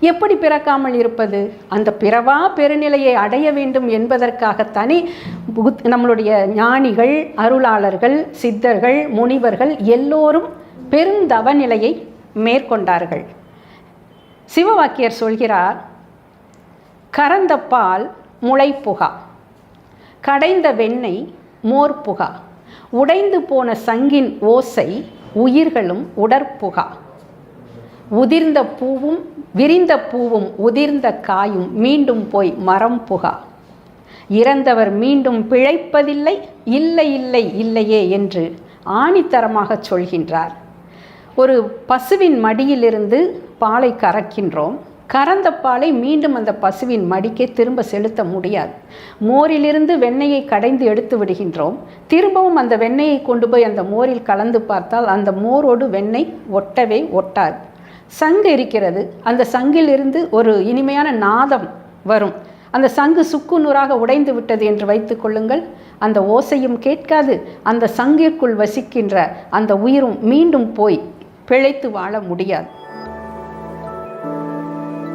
எப்படி பிறக்காமல் இருப்பது? அந்த பிறவா பெருநிலையை அடைய வேண்டும் என்பதற்காகத்தானே புத்- நம்மளுடைய ஞானிகள் அருளாளர்கள் சித்தர்கள் முனிவர்கள் எல்லோரும் பெருந்தவ நிலையை மேற்கொண்டார்கள். சிவவாக்கியர் சொல்கிறார் கறந்த பால் முளைப்புகா கடைந்த வெண்ணெய் மோர் புகா உடைந்து போன சங்கின் ஓசை உயிர்களும் உடற்புகா உதிர்ந்த பூவும் விரிந்த பூவும் உதிர்ந்த காயும் மீண்டும் போய் மரம் புகா. இறந்தவர் மீண்டும் பிழைப்பதில்லை இல்லை இல்லை இல்லையே என்று ஆணித்தரமாக சொல்கின்றார். ஒரு பசுவின் மடியிலிருந்து பாலை கறக்கின்றோம். கறந்த பாலை மீண்டும் அந்த பசுவின் மடிக்கே திரும்ப செலுத்த முடியாது. மோரிலிருந்து வெண்ணெயை கடைந்து எடுத்து விடுகின்றோம். திரும்பவும் அந்த வெண்ணெயை கொண்டு போய் அந்த மோரில் கலந்து பார்த்தால் அந்த மோரோடு வெண்ணெய் ஒட்டவே ஒட்டாது. சங்கு இருக்கிறது அந்த சங்கிலிருந்து ஒரு இனிமையான நாதம் வரும். அந்த சங்கு சுக்கு நூறாக உடைந்து விட்டது என்று வைத்து கொள்ளுங்கள். அந்த ஓசையும் கேட்காது. அந்த சங்கிற்குள் வசிக்கின்ற அந்த உயிரும் மீண்டும் போய் பிழைத்து வாழ முடியாது.